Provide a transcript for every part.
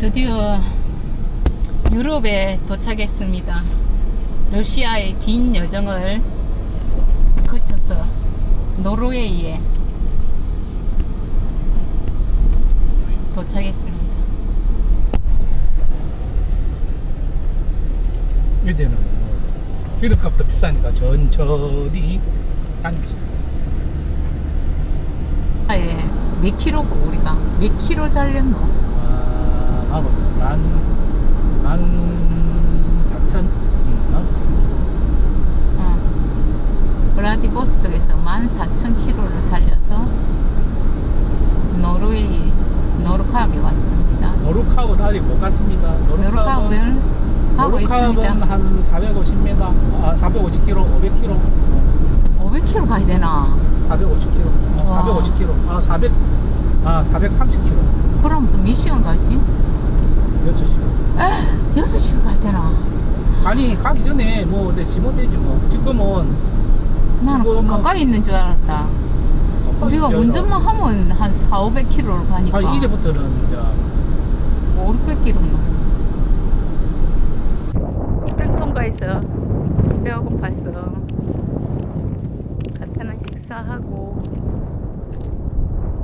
드디어 유럽에 도착했습니다. 러시아의 긴 여정을 거쳐서 노르웨이에 도착했습니다. 이제는 뭐 기름값도 비싸니까 천천히 다닙시다. 아예 몇 킬로고 우리가 몇 킬로 달렸노? 아, 하고 만, 만 사천, 음, 만 사천 킬로. 어. 블라디보스톡에서 14,000km를 달려서 노르웨이 노르캅에 왔습니다. 노르캅은 아직 못 갔습니다. 노르캅을 가고 있습니다. 한 450m, 아, 450km, 500km, 500km 가야 되나? 450km, 아, 와. 450km, 아, 400, 아, 430km. 그럼 또 몇 시간 가지? 6시간. 에 6시간 가야 되나? 아니, 가기 전에 뭐, 내 지면 되지 뭐. 지금은 나는 지금은 가까이 있는 줄 알았다. 우리가 가까이 운전만 하면 한 4, 500km를 가니까 아니, 이제부터는 이제 5, 600km나. 통과해서 배가 고팠어. 간단한 식사하고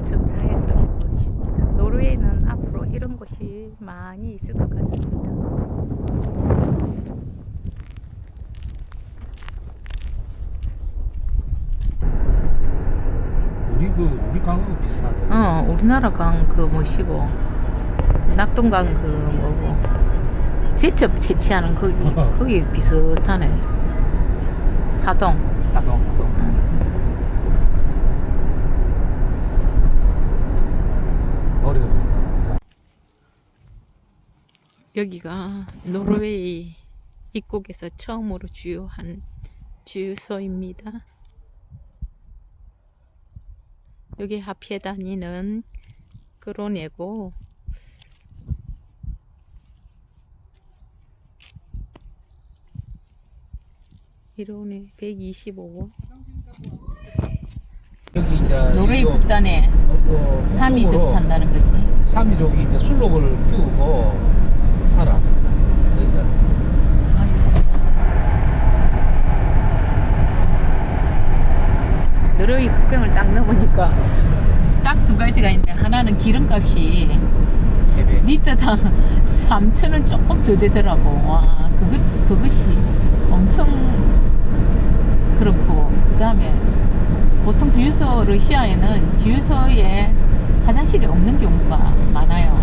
정차했던 곳입니다. 노르웨이는 앞으로 이런 곳이 많이 있을 것 같습니다. 우리 그, 우리 강은 비싸네. 어, 우리나라 강그 뭐시고 낙동강 그 뭐고 제첩 채취하는 거기 거기 비슷하네. 하동. 하동, 하동. 머리가 좀- 여기가 노르웨이 입국에서 처음으로 주요한 주유소입니다. 여기 앞에 다니는 그로네고 이로네 125. 여기 이제 노르웨이 이거, 북단에 어, 그 삼이족 산다는 거지. 삼이족이 이제 술록을 키우고 살아. 그러니까 노르웨이 국경을 딱 넘으니까 딱 두 가지가 있는데 하나는 기름값이 세배. 리터당 3,000원 조금 더 되더라고. 와, 그것, 그것이 엄청 그렇고. 그 다음에 보통 주유소, 러시아에는 주유소에 화장실이 없는 경우가 많아요.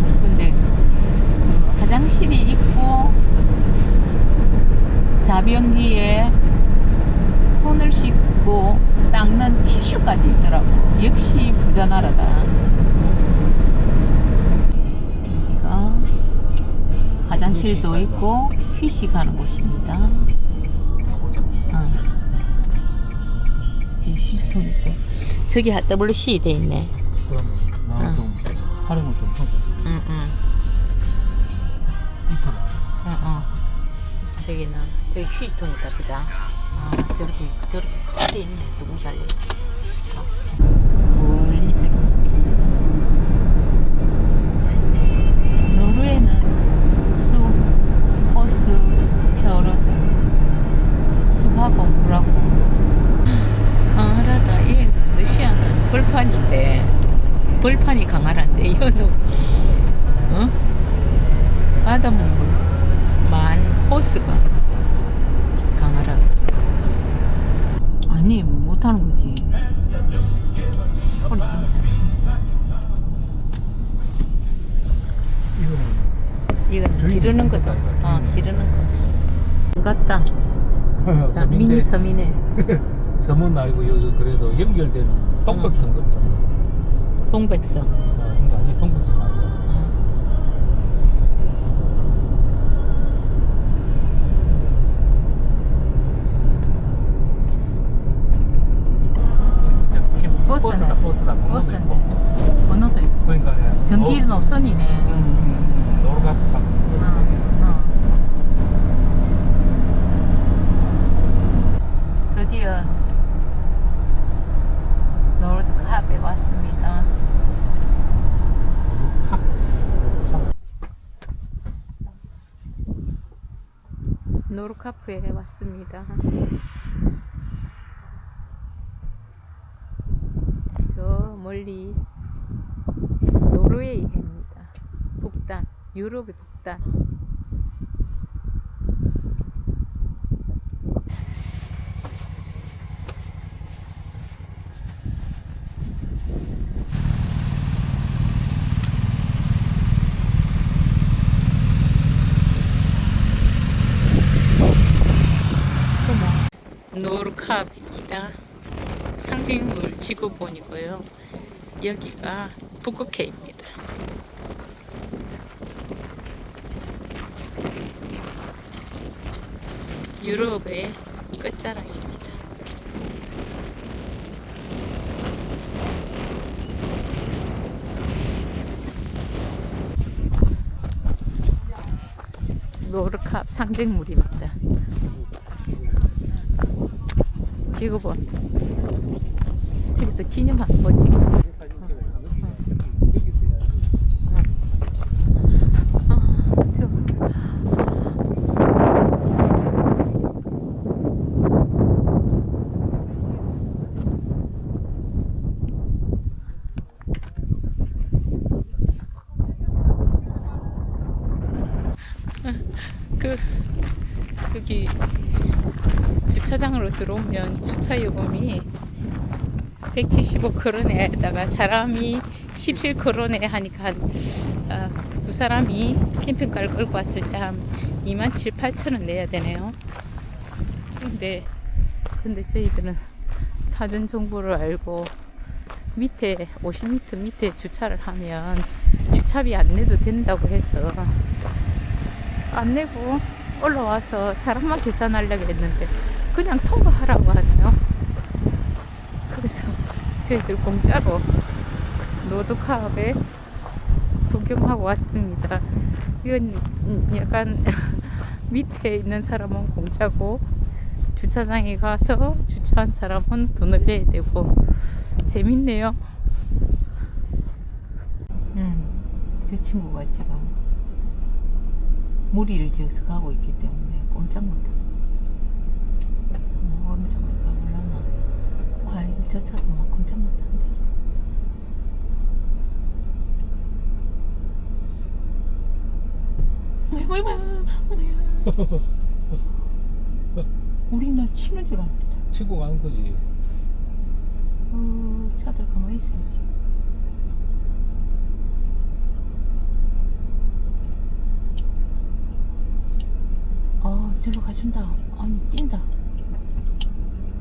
화장실이 있고 자변기에 손을 씻고 닦는 티슈까지 있더라고. 역시 부자 나라다. 여기가 화장실도 있고 휴식하는 곳입니다. 어. 이 휴식통 있고 저기 WC 돼 있네. 응. 나좀 활용을 좀 하고 응, 응, 응, 응. 저기는 저기 휴식통이다, 그자? 아, 저렇게 저렇게 있네. 누구 살래? 섬은 아니고 여기 그래도 연결되는 동백섬 같다. 동백섬. 아, 이거 아니 동백섬 아니야. 어. 버스네. 버스다 버스다 번호도 버스네. 있고. 번호도 있고. 그러니까 예. 전기 노- 노선이네. 음, 음, 음. 노르가 드디어 노드캅에 왔습니다. 노르카프에 왔습니다. 저 멀리 노르웨이 해입니다. 북단, 유럽의 북단. 노르캅입니다. 상징물 지구본이고요. 여기가 북극해입니다. 유럽의 끝자락입니다. 노르캅 상징물입니다. 지구본. 저기서 기념 한번 찍어. 그 여기 주차장으로 들어오면 주차 요금이 175크로네에다가 사람이 17크로네 하니까 한, 아, 두 사람이 캠핑카를 끌고 왔을 때 한 2만 7, 8천 원 내야 되네요. 근데 근데 저희들은 사전 정보를 알고 밑에 50m 밑에 주차를 하면 주차비 안 내도 된다고 해서 안 내고 올라와서 사람만 계산하려고 했는데 그냥 통과하라고 하네요. 그래서 저희들 공짜로 노드캅에 구경하고 왔습니다. 이건 음, 약간 밑에 있는 사람은 공짜고 주차장에 가서 주차한 사람은 돈을 내야 되고 재밌네요. 음, 제 친구가 지금 무리를 지어서 가고 있기 때문에 꼼짝 못해. 어, 오른쪽으로 가보려나? 아이고, 저 차도 막 꼼짝 못한다. 우리 날 치는 줄 알았다. 치고 가는 거지. 어, 차들 가만히 있어야지. 아, 저로 가준다. 아니, 뛴다.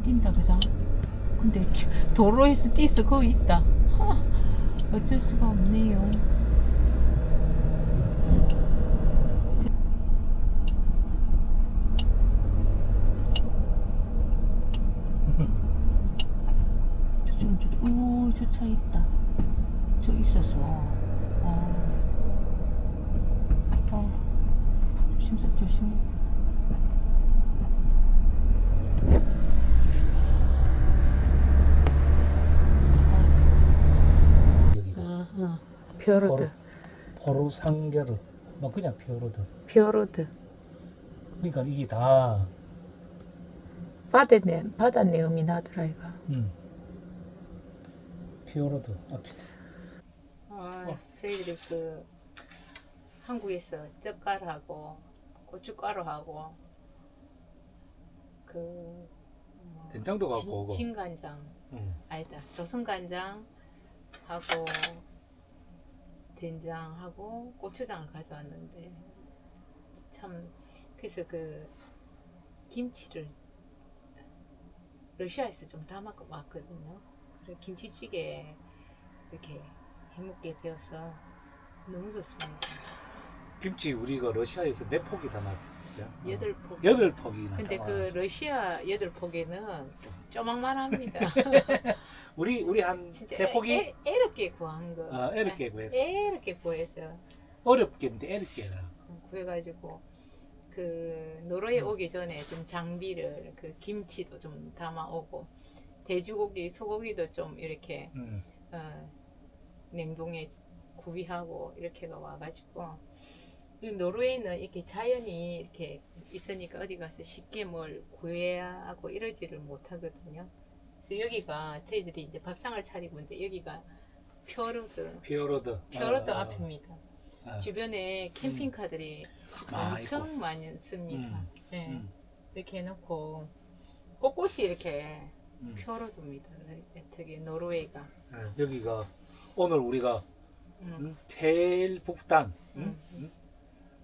뛴다, 그죠? 근데 치- 도로에서 뛰서 거기 있다. 하, 어쩔 수가 없네요. 저쪽, 저, 오, 저 차 있다. 저 있어서. 아, 어, 조심스 조심해. 여기가 아, 아, 벼로드, 포르 상게르. 뭐 그냥 피어로드. 벼로드. 그러니까 이게 다 바다 내 바다 내음이 나더라 이거. 음. 피어로드 앞에. 아, 저희들이 그 한국에서 젓갈하고 고춧가루하고 그 뭐, 된장도 갖고 오고. 진, 진간장 음. 아니다 조선간장 하고 된장하고 고추장을 가져왔는데 참 그래서 그 김치를 러시아에서 좀 담아고 왔거든요. 그래 김치찌개 이렇게 해먹게 되어서 너무 좋습니다. 김치 우리가 러시아에서 몇 폭이 다나 왔죠? 여덟 폭. 여덟 폭이나. 근데 다그 나왔어. 러시아 여덟 폭에는 쪼막만합니다. 우리 우리 한 진짜 세 폭이 애, 애롭게 구한 거. 아, 애롭게 구했어. 애롭게 구해서 어렵겠는데 애롭게라. 구해가지고 그 노르웨이 음. 오기 전에 좀 장비를 그 김치도 좀 담아 오고 돼지고기, 소고기도 좀 이렇게 음. 어, 냉동에 구비하고 이렇게가 와가지고 이 노르웨이는 이렇게 자연이 이렇게 있으니까 어디 가서 쉽게 뭘 구해하고 이러지를 못하거든요. 그래서 여기가 저희들이 이제 밥상을 차리고 있는데 여기가 퓨어로드 피어로드. 퓨어로드 어, 어, 앞입니다. 어. 주변에 캠핑카들이 아, 엄청 많이 씁니다. 음. 네. 음. 이렇게 해놓고 곳곳이 이렇게 음. 퓨어로드입니다. 저기 노르웨이가. 네, 여기가 오늘 우리가 음. 음, 제일 북단 음? 음.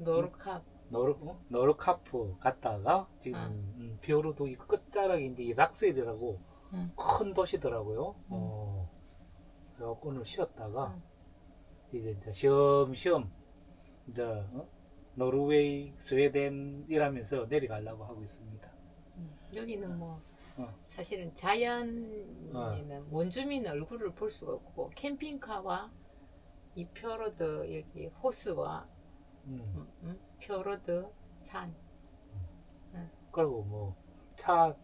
음? 노르캅. 노르, 어? 노르카프 갔다가 지금 아. 음, 피오르도 이 끝자락이 이제 이 락셀이라고 음. 큰 도시더라고요. 어, 그래갖고 오늘 쉬었다가 음. 이제 이제 쉬엄쉬엄 이제 어? 노르웨이, 스웨덴 이라면서 내려가려고 하고 있습니다. 음, 여기는 뭐 어. 사실은 자연에는 원주민 얼굴을 볼 수가 없고 캠핑카와 이 퓨어로드 여기 호수와 음. 음, 음, 퓨어로드 산 그리고 뭐차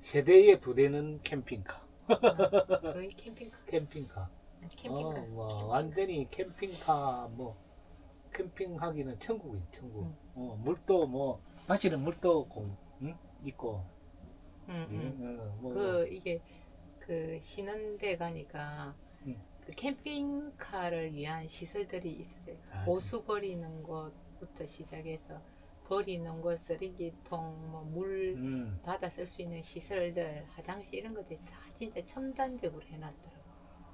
세 대에 두 대는 캠핑카, 아, 거의 캠핑카 캠핑카. 캠핑카, 어, 뭐 캠핑카. 완전히 캠핑카 뭐 캠핑하기는 천국이 천국. 음. 어, 물도 뭐 마시는 물도 공, 응? 있고. 음, 음. 응, 응, 뭐, 그 이게 그 쉬는 데 가니까 음. 그 캠핑카를 위한 시설들이 있었어요. 아, 호수 버리는 곳부터 시작해서 버리는 곳 쓰레기통 뭐 물 음, 받아 쓸 수 있는 시설들 화장실 이런 것들이 다 진짜 첨단적으로 해놨더라고.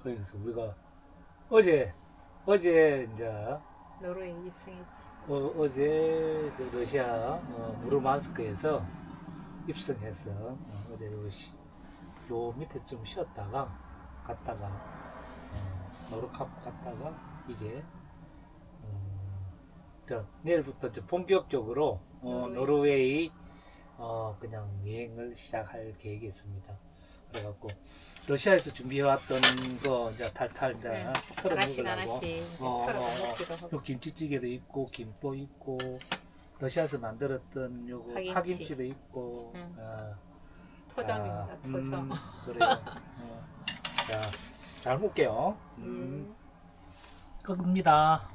그래서 우리가 어제 어제 이제 노르웨이 입성했지. 어, 어제 저 러시아 어, 무르만스크에서 입성해서 어, 어제 러시 요 밑에 좀 쉬었다가 갔다가 어, 노르캅 갔다가 이제 음, 저 내일부터 저 본격적으로 어, 노르웨이. 노르웨이 어, 그냥 여행을 시작할 계획이 있습니다. 그래갖고 러시아에서 준비해왔던 거 이제 탈탈 이제 네. 털어 하나씩 먹으려고 하나씩 이제 어, 털어 어, 어. 먹기도 하고. 요 김치찌개도 있고 김도 있고 러시아에서 만들었던 요거 파김치. 파김치. 도 있고 응. 아, 토정입니다. 자, 토정. 음, 그래요 어. 자, 잘 먹게요 음. 음. 끝입니다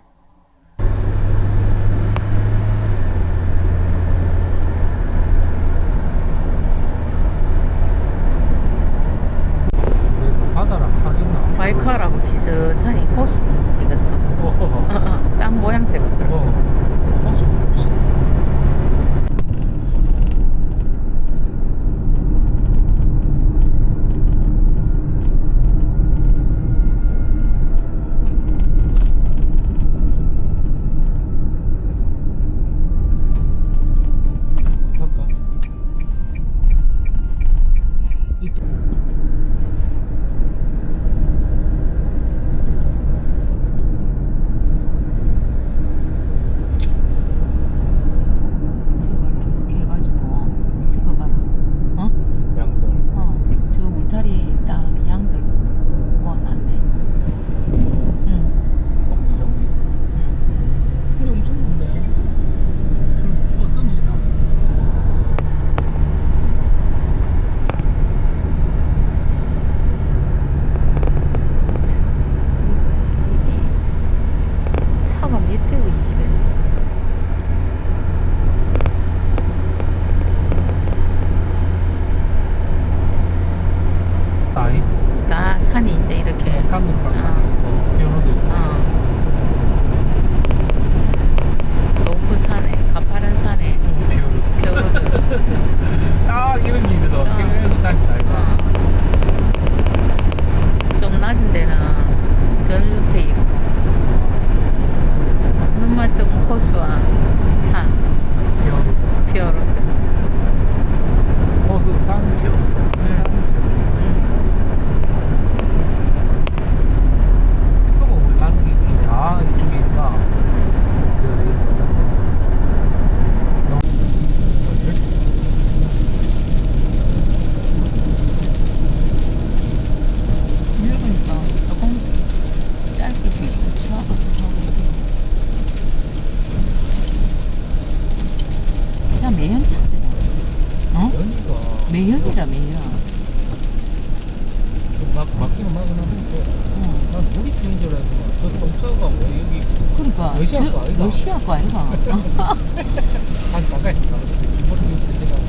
매연이라 매연 막 막기는 막은 한데 어. 난 우리 팀인 줄 알고 저 동차가 뭐 여기 그러니까 러시아 저- 거 아이가? 러시아 거거 아이가? 다시 가까이 가까이.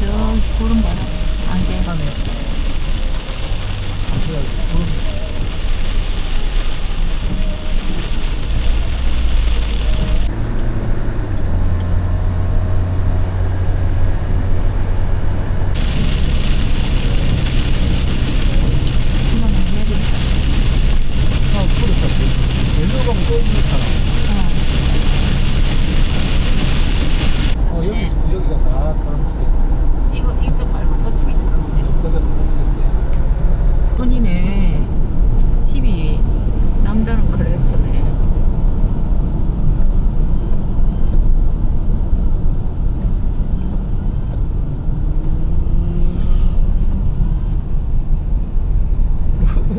저 구름 봐라. 안개. 하네. 한번 해야 되겠다. 아, 그렇다. 옐로우 가면 또 있잖아. 어, 여기 네. 여기가 다 다른색. 이거 이쪽 말고 저쪽이 다른색. 여기가 다른색인데. 돈이네. 집이 남다른 클래스네.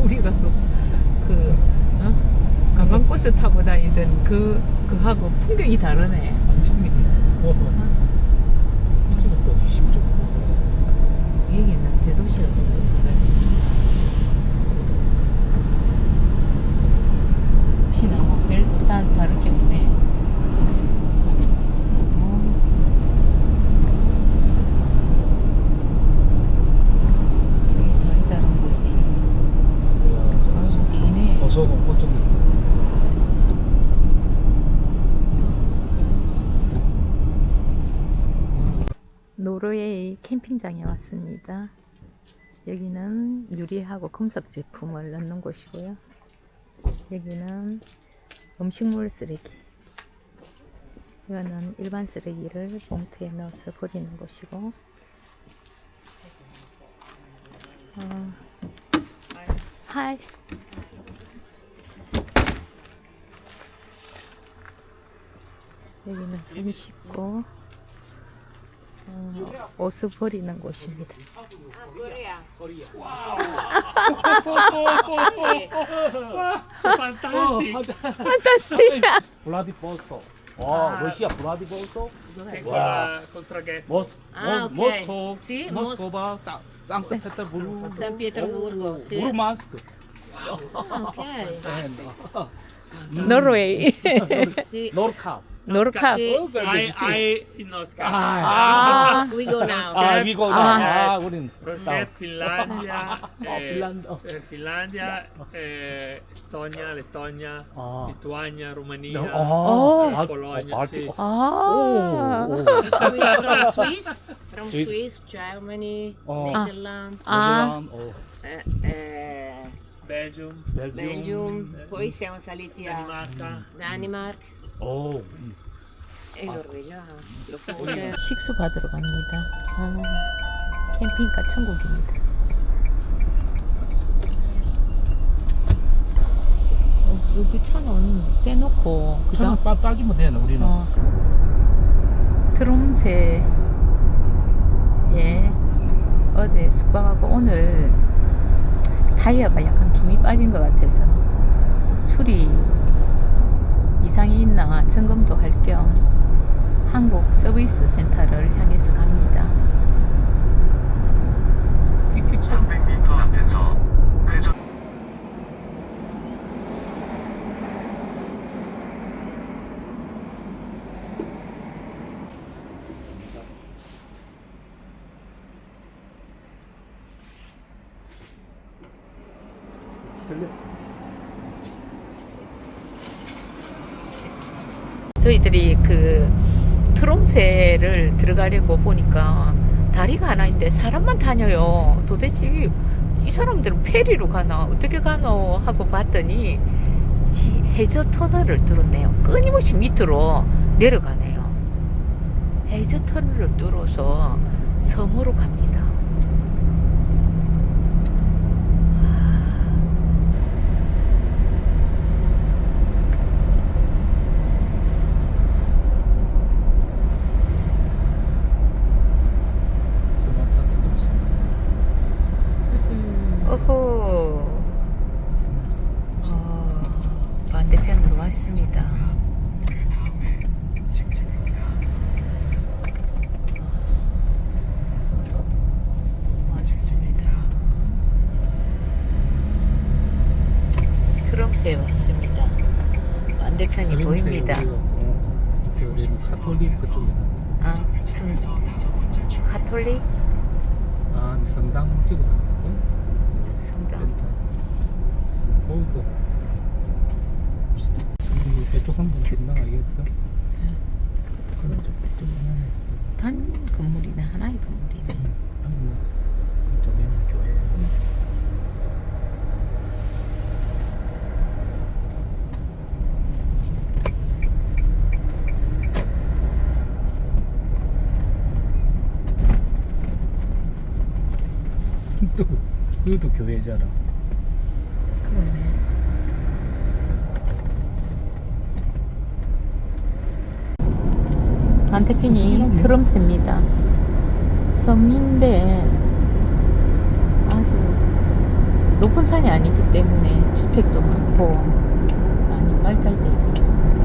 우리가 그, 그, 어? 관광버스 타고 다니던 그, 그하고 풍경이 다르네. 완전히. 어. 이쪽은 또 힘좀 비싸지. 여기는 대도시라서 그래. 혹시나 뭐 별단 다를 게 없네. 어. 저기 다리 다른 곳이 이야, 저 아주 기네. 고소공 그쪽에 있어. 노르웨이 캠핑장에 왔습니다. 여기는 유리하고 금속 제품을 넣는 곳이고요. 여기는 음식물 쓰레기. 이거는 일반 쓰레기를 봉투에 넣어서 버리는 곳이고. 어, 팔. 여기는 손 씻고 어, 옷을 버리는 곳입니다. 판타스티카. 블라디보스토. 와, 러시아 블라디보스토. Traghetto. 모스 아, 모- 오케이. 모스코 Sì, 모스코바 San Pietroburgo, sì. 무르만스크 Ok. 노르웨이. 노르카 노르카. Sì, Oh, sì. I, I in Nordkap. 아, We go now. 아 미국아 아. 아 우린 Perché Finlandia, 어, eh, 핀란드 eh, Finlandia, eh, Estonia, Lettonia, 아 Lituania, Romania, Oh. 아, Polonia, 아, sì. 아. 오, 오. We from Swiss, from Swiss. Swiss, Germany, Oh. Netherlands, 아. 네덜란드, 오, eh, eh, Belgium, 벨기움 Belgium, poi siamo saliti a Danimarca. Danimarca 오 음. e Norvegia. Lofoten. 식수 받으러 갑니다. 어, 캠핑카 천국입니다. 어, 여기 차는 떼놓고 그죠? 빠 빠지면 되네 우리는 어. 트롬새에 어제 숙박하고 오늘 타이어가 약간 김이 빠진 것 같아서 수리 이상이 있나 점검도 할 겸 한국 서비스 센터를 향해서 갑니다. 끽끽 300m 앞에서 회전 들려 저희들이 그 트롬새를 들어가려고 보니까 다리가 하나 있는데 사람만 다녀요. 도대체 이 사람들은 페리로 가나 어떻게 가노 하고 봤더니 지- 해저 터널을 뚫었네요. 끊임없이 밑으로 내려가네요. 해저 터널을 뚫어서 섬으로 갑니다. 저만 다 들었어 오호. 어, 반대편으로 왔습니다. 여기 그쪽이야. 아, 성, 카톨릭 아, 근데 성당 찍어놨거든. 성당. 센터. 어이구. 우리 배쪽 한번 지나가겠어? 그럼 좀, 좀 하네. 단 건물이네 하나의 건물이네. 한번 교회. 또 이것도 교회잖아. 그러네. 반대편이 트럼스입니다. 섬인데 아주 높은 산이 아니기 때문에 주택도 많고 많이 발달되어 있었습니다.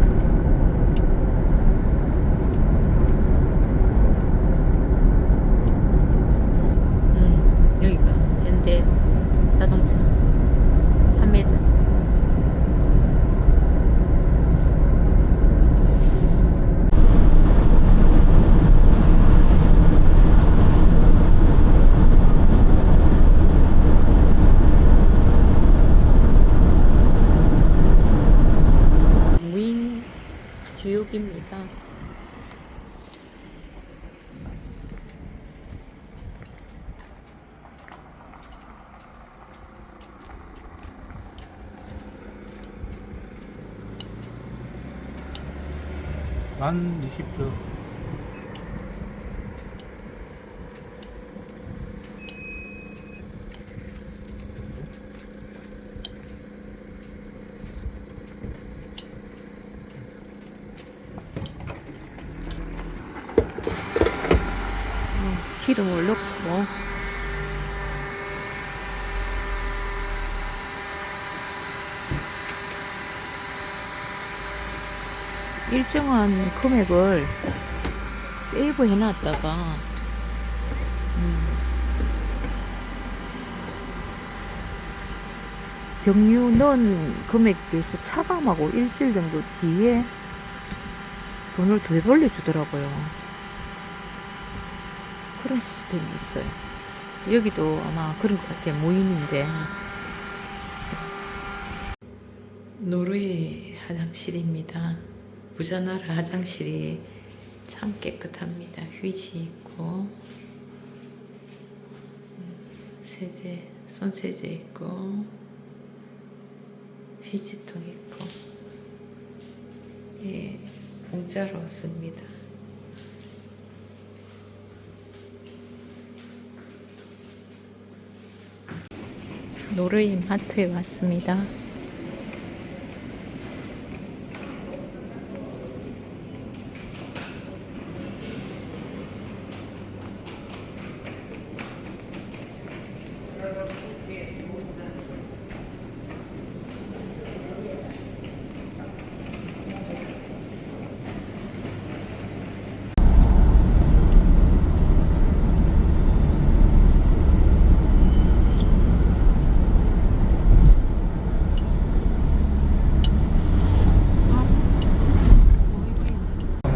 음, 여기가 현대 자동차 판매점. 무인 주역입니다. 만 20표. 기름을 넣고 일정한 금액을 세이브 해놨다가 음, 경유 넣은 금액에 비해서 차감하고 일주일 정도 뒤에 돈을 되돌려주더라고요. 그런 시스템이 있어요. 여기도 아마 그런 것 같아요. 무인인데. 노르웨이 화장실입니다. 부자나라 화장실이 참 깨끗합니다. 휴지 있고, 음, 세제, 손세제 있고, 휴지통 있고, 예, 공짜로 씁니다. 노르웨이 마트에 왔습니다.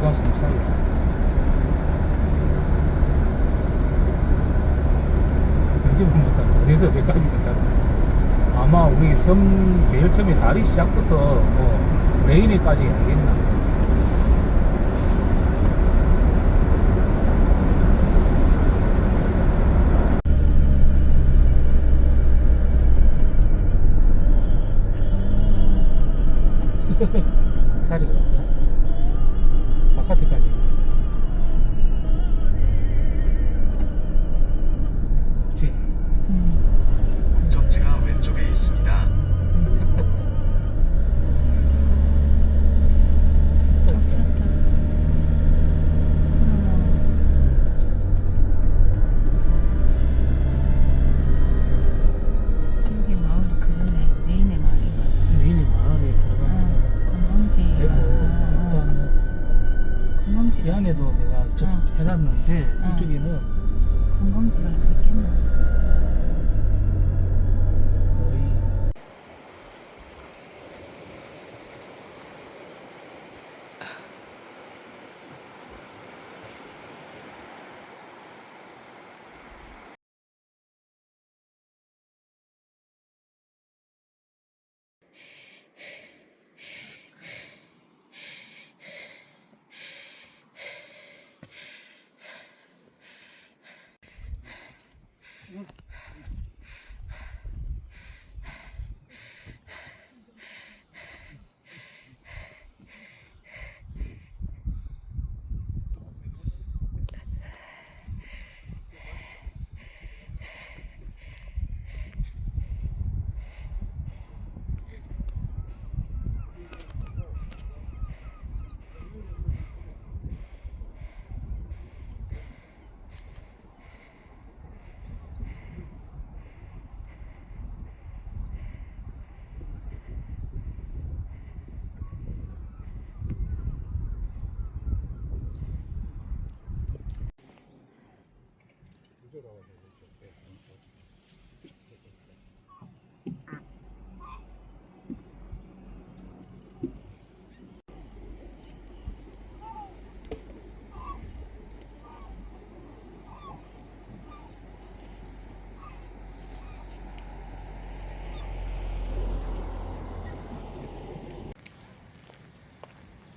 관광섬 사이. 언제 보면 어디서 어디까지. 아마 우리 섬 처음에 다리 시작부터 뭐 레인에까지 아니겠나. 해놨는데 어. 이쪽에는 관광지랄 수 있겠나? 거의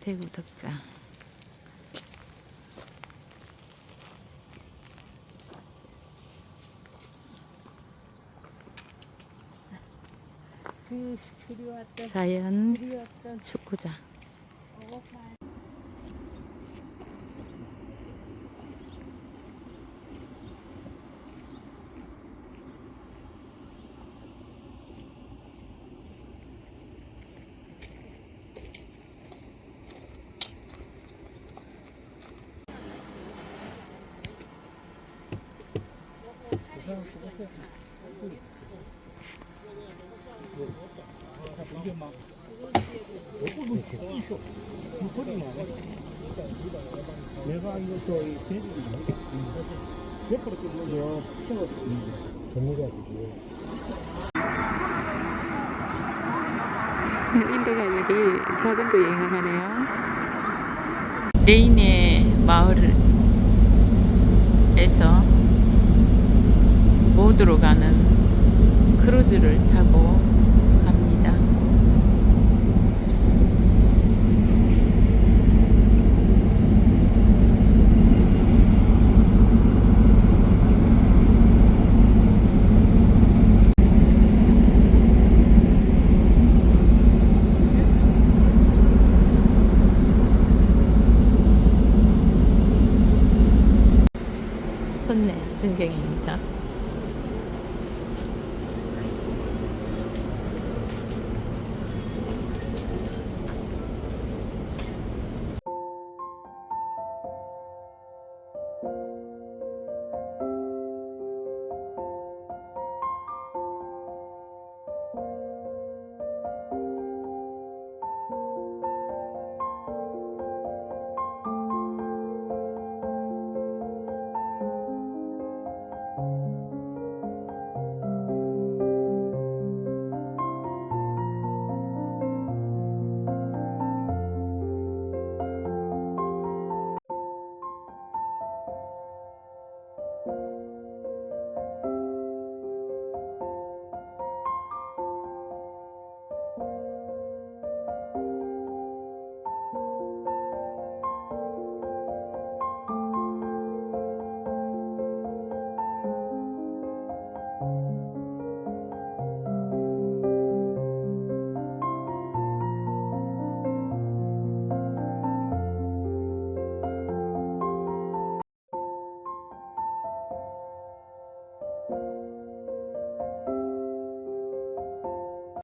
대구 덕자. 자연 축구장. 이거 저기 대중이 옆으로 뜯으면 피가 전문가들이 인도 가족이 자전거 여행을 하네요. 레인의 마을에서 모두로 가는 크루즈를 타고